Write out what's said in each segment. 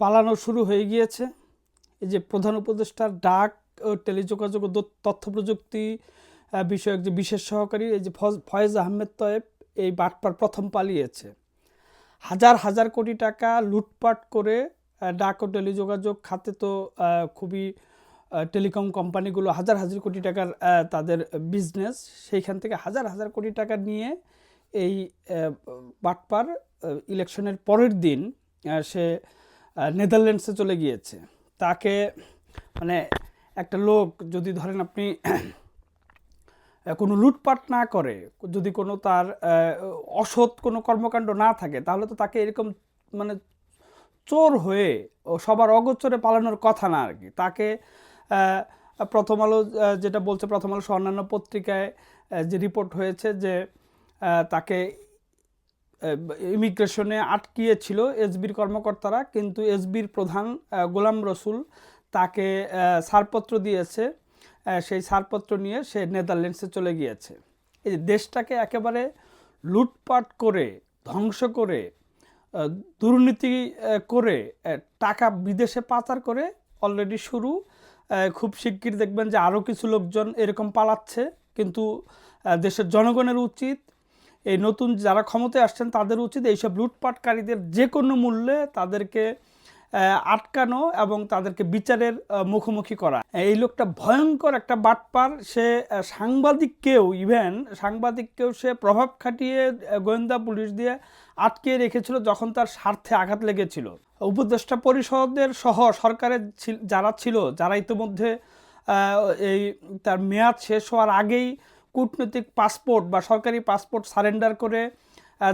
পালানো শুরু হয়ে গিয়েছে। এই যে প্রধান উপদেষ্টার ডাক ও টেলিযোগাযোগ তথ্য প্রযুক্তি বিষয়ক যে বিশেষ সহকারী, এই যে ফয়েজ আহমেদ তয়েব এই বাটপার প্রথম পালিয়েছে। হাজার হাজার কোটি টাকা লুটপাট করে ডাক ও টেলিযোগাযোগ খাতে তো খুবই টেলিকম কোম্পানিগুলো হাজার হাজার কোটি টাকার তাদের বিজনেস সেইখান থেকে হাজার হাজার কোটি টাকা নিয়ে এই বাটপার ইলেকশনের পরের দিন সে নেদারল্যান্ডসে চলে গিয়েছে। তাকে মানে একটা লোক যদি ধরেন আপনি কোনো লুটপাট না করে, যদি কোনো তার অসৎ কোনো কর্মকাণ্ড না থাকে, তাহলে তো তাকে এরকম মানে চোর হয়ে সবার অগোচরে পালানোর কথা না আর কি তাকে প্রথম আলো যেটা বলছে, প্রথম আলো অন্যান্য পত্রিকায় যে রিপোর্ট হয়েছে যে তাকে ইমিগ্রেশনে আটকিয়েছিল এসবির কর্মকর্তারা, কিন্তু এসবির প্রধান গোলাম রসুল তাকে ছাড়পত্র দিয়েছে। সেই ছাড়পত্র নিয়ে সে নেদারল্যান্ডসে চলে গিয়েছে। এই যে দেশটাকে একেবারে লুটপাট করে, ধ্বংস করে দুর্নীতি করে টাকা বিদেশে পাচার করে অলরেডি শুরু। খুব শিগগির দেখবেন যে আরও কিছু লোকজন এরকম পালাচ্ছে, কিন্তু দেশের জনগণের উচিত এই নতুন যারা ক্ষমতায় আসছেন, তাদের উচিত এইসব লুটপাটকারীদের যে কোনো মূল্যে তাদেরকে আটকানো এবং তাদেরকে বিচারের মুখোমুখি করা। এই লোকটা ভয়ঙ্কর একটা বাটপার। সে সাংবাদিককেও, ইভেন সাংবাদিককেও সে প্রভাব খাটিয়ে গোয়েন্দা পুলিশ দিয়ে আটকে রেখেছিল যখন তার স্বার্থে আঘাত লেগেছিল। উপদেষ্টা পরিষদের সহ সরকারের যারা ছিল, যারা ইতিমধ্যে এই তার মেয়াদ শেষ হওয়ার আগেই কূটনৈতিক পাসপোর্ট বা সরকারি পাসপোর্ট সারেন্ডার করে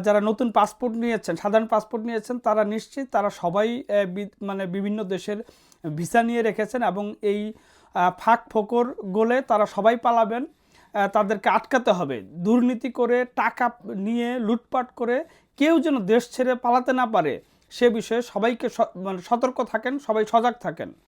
যারা নতুন পাসপোর্ট নিয়েছেন, সাধারণ পাসপোর্ট নিয়েছেন, তারা নিশ্চিত তারা সবাই মানে বিভিন্ন দেশের ভিসা নিয়ে রেখেছেন এবং এই ফাঁক ফোকর গোলে তারা সবাই পালাবেন তাদেরকে আটকাতে হবে। দুর্নীতি করে টাকা নিয়ে লুটপাট করে কেউ যেন দেশ ছেড়ে পালাতে না পারে, সে বিষয়ে সবাইকে মানে সতর্ক থাকেন, সবাই সজাগ থাকেন।